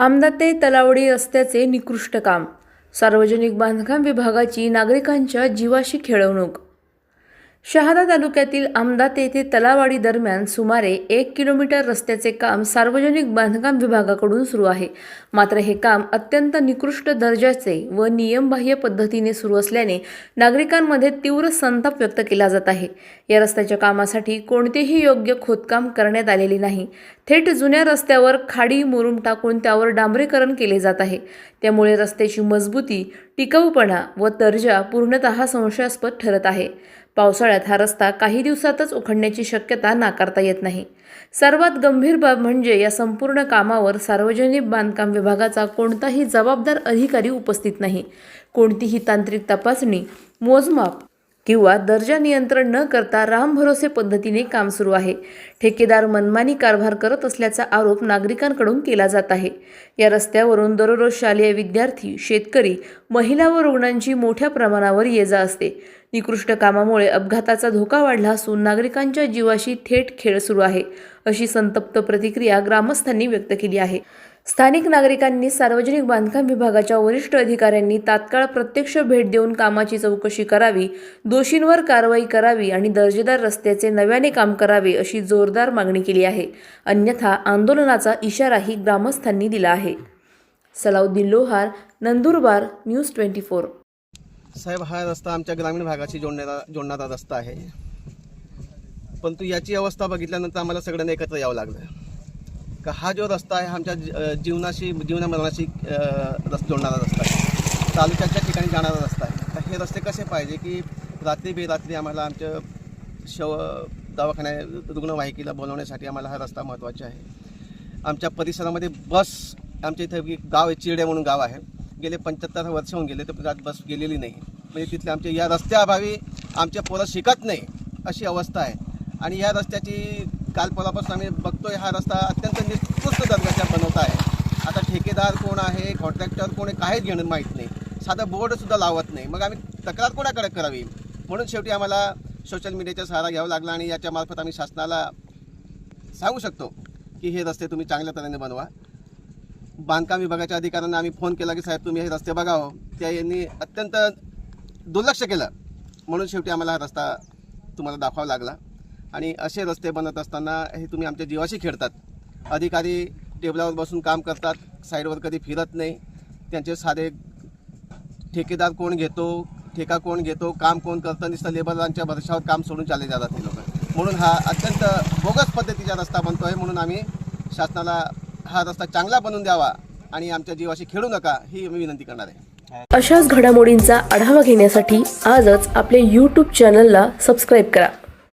आमदाते तलावडी रस्त्याचे निकृष्ट काम. सार्वजनिक बांधकाम विभागाची नागरिकांच्या जीवाशी खेळवणूक. शहादा तालुक्यातील आमदात येथे तलावाडी दरम्यान सुमारे एक किलोमीटर रस्त्याचे काम सार्वजनिक बांधकाम विभागाकडून सुरू आहे. मात्र हे काम अत्यंत निकृष्ट दर्जाचे व नियमबाह्य पद्धतीने सुरू असल्याने नागरिकांमध्ये तीव्र संताप व्यक्त केला जात आहे. या रस्त्याच्या कामासाठी कोणतेही योग्य खोदकाम करण्यात आलेले नाही. थेट जुन्या रस्त्यावर खाडी मुरुम टाकून त्यावर डांबरीकरण केले जात आहे. त्यामुळे रस्त्याची मजबूती टिकाऊपणा व दर्जा पूर्णतः संशयास्पद ठरत आहे. पावसाळ्यात हा रस्ता काही दिवसातच उखडण्याची शक्यता नाकारता येत नाही. सर्वात गंभीर बाब म्हणजे या संपूर्ण कामावर सार्वजनिक बांधकाम विभागाचा कोणताही जबाबदार अधिकारी उपस्थित नाही. कोणतीही तांत्रिक तपासणी मोजमाप किंवा दर्जा नियंत्रण न करता रामभरोसे पद्धतीने काम सुरू आहे. ठेकेदार मनमानी कारभार करत असल्याचा आरोप नागरिकांकडून केला जात आहे. या रस्त्यावरून दररोज शालेय विद्यार्थी शेतकरी महिला व रुग्णांची मोठ्या प्रमाणावर ये जा असते. निकृष्ट कामामुळे अपघाताचा धोका वाढला असून नागरिकांच्या जीवाशी थेट खेळ सुरू आहे अशी संतप्त प्रतिक्रिया ग्रामस्थांनी व्यक्त केली आहे. स्थानिक नागरिकांनी सार्वजनिक बांधकाम विभागाच्या वरिष्ठ अधिकाऱ्यांनी तात्काळ प्रत्यक्ष भेट देऊन कामाची चौकशी करावी दोषींवर कारवाई करावी आणि दर्जेदार रस्त्याचे नव्याने काम करावे अशी जोरदार मागणी केली आहे. अन्यथा आंदोलनाचा इशाराही ग्रामस्थांनी दिला आहे. Salauddin Lohar Nandurbar news twenty four. साहेब हा रस्ता आमच्या ग्रामीण भागाशी जोडणारा जोडणारा रस्ता आहे. परंतु याची अवस्था बघितल्यानंतर आम्हाला सगळ्यांना एकत्र यावं लागलं. का हा जो रस्ता आहे आमच्या जीवनाशी जीवनामरणाशी रस्ता जोडणारा रस्ता आहे. तालुक्याच्या ठिकाणी जाणारा रस्ता आहे. तर हे रस्ते कसे पाहिजे की रात्री बेरात्री आम्हाला आमच्या शव दवाखान्या रुग्णवाहिकेला बोलवण्यासाठी आम्हाला हा रस्ता महत्त्वाचा आहे. आमच्या परिसरामध्ये बस आमच्या इथं गाव आहे चिरडे म्हणून गाव आहे. गेले पंच्याहत्तर वर्ष होऊन गेले तर बस गेलेली नाही. म्हणजे तिथले आमच्या या रस्त्याअभावी आमच्या पोरं शिकत नाही अशी अवस्था आहे. आणि या रस्त्याची काल परवापासून आम्ही बघतोय हा रस्ता अत्यंत निकृष्ट दर्जाचा बनवत आहे. आता ठेकेदार कोण आहे कॉन्ट्रॅक्टर कोण आहे काहीच घेणं माहीत नाही. साधं बोर्डसुद्धा लावत नाही. मग आम्ही तक्रार कोणाकडे करावी? म्हणून शेवटी आम्हाला सोशल मीडियाचा सहारा घ्यावा लागला आणि याच्यामार्फत आम्ही शासनाला सांगू शकतो की हे रस्ते तुम्ही चांगल्या तऱ्हेने बनवा. बांधकाम विभागाच्या अधिकाऱ्यांना आम्ही फोन केला की साहेब तुम्ही हे रस्ते बघावं. त्या यांनी अत्यंत दुर्लक्ष केलं. म्हणून शेवटी आम्हाला हा रस्ता तुम्हाला दाखवावा लागला. आणि असे रस्ते बनत असताना हे तुम्ही आमच्या जीवाशी खेळतात. अधिकारी टेबलावर बसून काम करतात साईडवर कधी फिरत नाही. त्यांचे साधे ठेकेदार कोण घेतो ठेका कोण घेतो काम कोण करतं नुसतं लेबरांच्या भरशावर काम सोडून चालले जातात ते लोक. म्हणून हा अत्यंत बोगस पद्धतीचा रस्ता बनतो आहे म्हणून आम्ही शासनाला हा रस्ता चांगला बनवून द्यावा आणि आमच्या जीवाशी खेळू नका ही मी विनंती करणार आहे. अशाच घडामोडींचा आढावा घेण्यासाठी आजच आपल्या यूट्यूब चॅनलला सबस्क्राईब करा.